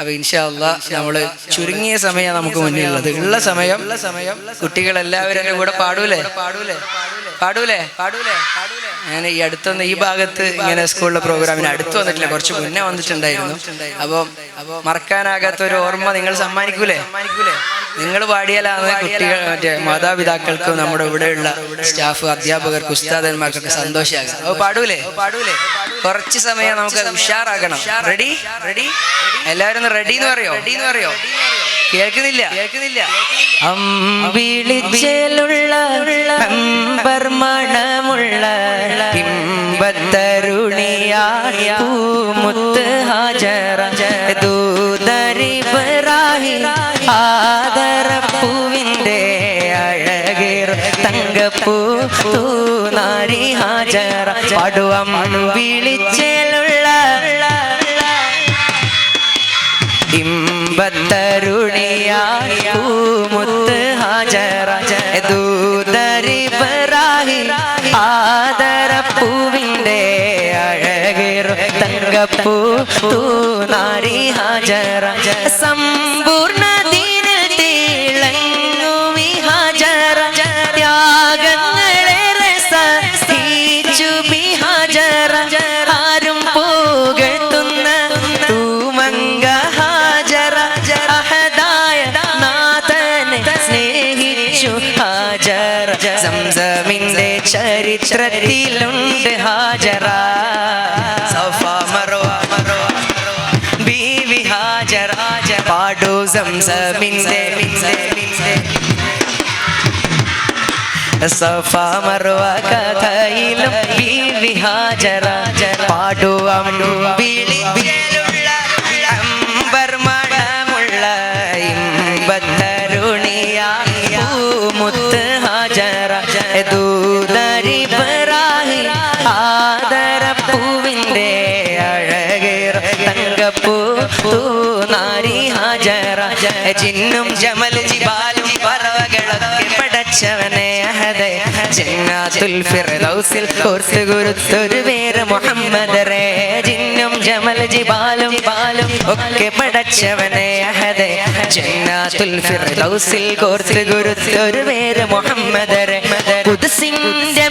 അപ്പൊ ഇൻഷാല്ല നമ്മൾ ചുരുങ്ങിയ സമയം നമുക്ക് മുന്നിലുള്ളത്. ഉള്ള സമയം ഉള്ള സമയം കുട്ടികൾ എല്ലാവരും എന്റെ കൂടെ പാടൂലേ? പാടൂലേ? പാടൂലേ? പാടൂലേ? ഞാൻ ഈ അടുത്തൊന്ന് ഈ ഭാഗത്ത് ഇങ്ങനെ സ്കൂളിലെ പ്രോഗ്രാമിന് അടുത്ത് വന്നിട്ടില്ല. കുറച്ച് മുന്നേ വന്നിട്ടുണ്ടായിരുന്നു. അപ്പം അപ്പോൾ മറക്കാനാകാത്ത ഒരു ഓർമ്മ നിങ്ങൾ സമ്മാനിക്കൂലേ? സമ്മാനിക്കൂലേ? നിങ്ങൾ പാടിയാലാണ് കുട്ടികൾ മറ്റേ മാതാപിതാക്കൾക്കും നമ്മുടെ ഇവിടെയുള്ള സ്റ്റാഫ് അധ്യാപകർക്ക് ഉസ്താദന്മാർക്കൊക്കെ സന്തോഷമാകും. അപ്പോൾ പാടൂലേ? പാടൂലേ? കുറച്ച് സമയം നമുക്ക് ഉഷാറാക്കണം. റെഡി റെഡി എല്ലാവരും റെഡി എന്ന് പറയോ? റെഡി എന്ന് പറയോ? കേൾക്കുന്നില്ല? കേൾക്കുന്നില്ല. അമ്പിളിച്ചേലുള്ള അമ്പർ മണമുള്ള ഇമ്പത്തരുണിയായ പൂമുത്ത് ഹാജറ ദൂതരിബറാഹി ആദരപ്പൂവിന്റെ അഴകേർ തങ്കപ്പൂ തൂനാരി ഹാജറ. പാടുവം വിളിച്ചേലുള്ള ഇമ്പത്തരുണിയായ പൂമുത്ത് ഹാജറ ദൂതരിബറാഹി ആദരപ്പൂവിന്റെ അഴകിറു തങ്കപ്പൂ തൂനാരി ഹാജറ സമ്പൂർണ ചരിത്രത്തിലുണ്ട് ഹാജറ സഫ മറവ മറവ ബീവി ഹാജറ പാടു സംസമിന്റെ സഫ മറുവ കഥയിലും ബീവി ഹാജറ പാടുവം വിളിച്ചേലുള്ള ദൂതരിബറാഹി ആദരപ്പൂവിന്റെ അഴകേറ തൂനാരി ഹാജറ. ചിന്നും ജമൽ ജിബാലും പറവകളൊക്കെ പടച്ചവനെ അഹദേ. ജന്നാത്തുൽ ഫിർദൗസിൽ കോർത്ത് കുരുത്തൊരു പേര് മുഹമ്മദ് റേ. ജിന്നും ജമൽ ജിബാലും പാലും ഒക്കെ പടച്ചവനെ അഹദേ. ജന്നാത്തുൽ ഫിർദൗസിൽ കോർത്ത് കുരുത്തൊരു പേര് മുഹമ്മദ് റേ.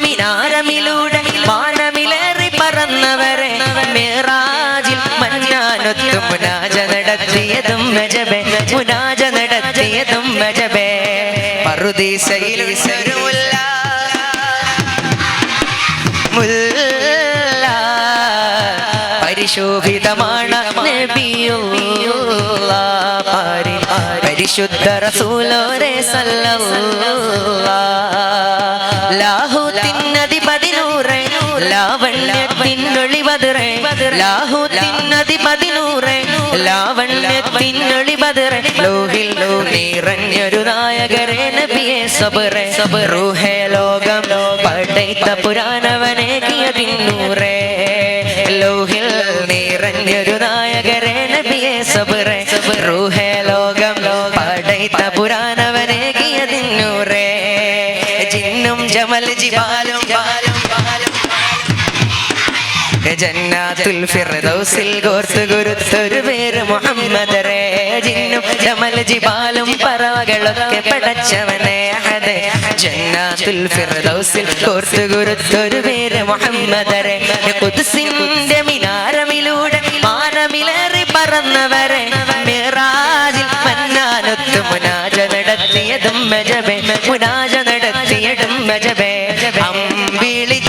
മിനാരമിലൂടെ മാനമിലേറി പറന്നവരെ മേറാജിൽ മഞ്ഞാനൊത്തും മുനാജ നടത്തിയതും മജബേ മുനാജ നടത്തിയതും മജബേ പറുദീസയിൽ ഒരു മുല്ല. പരിശോഭിതമാണ് പരിശുദ്ധ റസൂലോരെ ലാഹുത്തിനധിപതിനൂറെ ജിന്നും ജമൽ ജിബാലും ബാലും ജന്നാത്തുൽ ഫിർദൗസിൽ ഗുരുത്തൊരു മുഹമ്മദരെ. പറവകളൊക്കെ അഹദെ. ഫിർദൗസിൽ ഗുരുത്തൊരു മുഹമ്മദരെ. മിനാരമിലൂടെ മാനമിലേറി പറന്നവരെ. മിറാജിൽ മന്നാനത്ത് മുനാജ നടത്തിയതും മജബേ. മുനാജ നടത്തിയതും മജബേ. അമ്പിളിച്ചേലുള്ള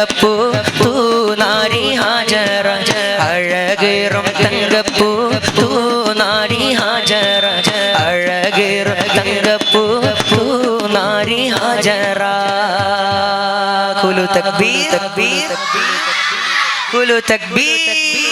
തങ്കപ്പൂ തൂനാരി ഹാജറ. അഴകേറും തങ്കപ്പൂ തൂനാരി ഹാജറ. അഴകേറും തങ്കപ്പൂ തൂനാരി ഹാജറ. കുലു തക്ബീർ കുലു തക്ബീർ.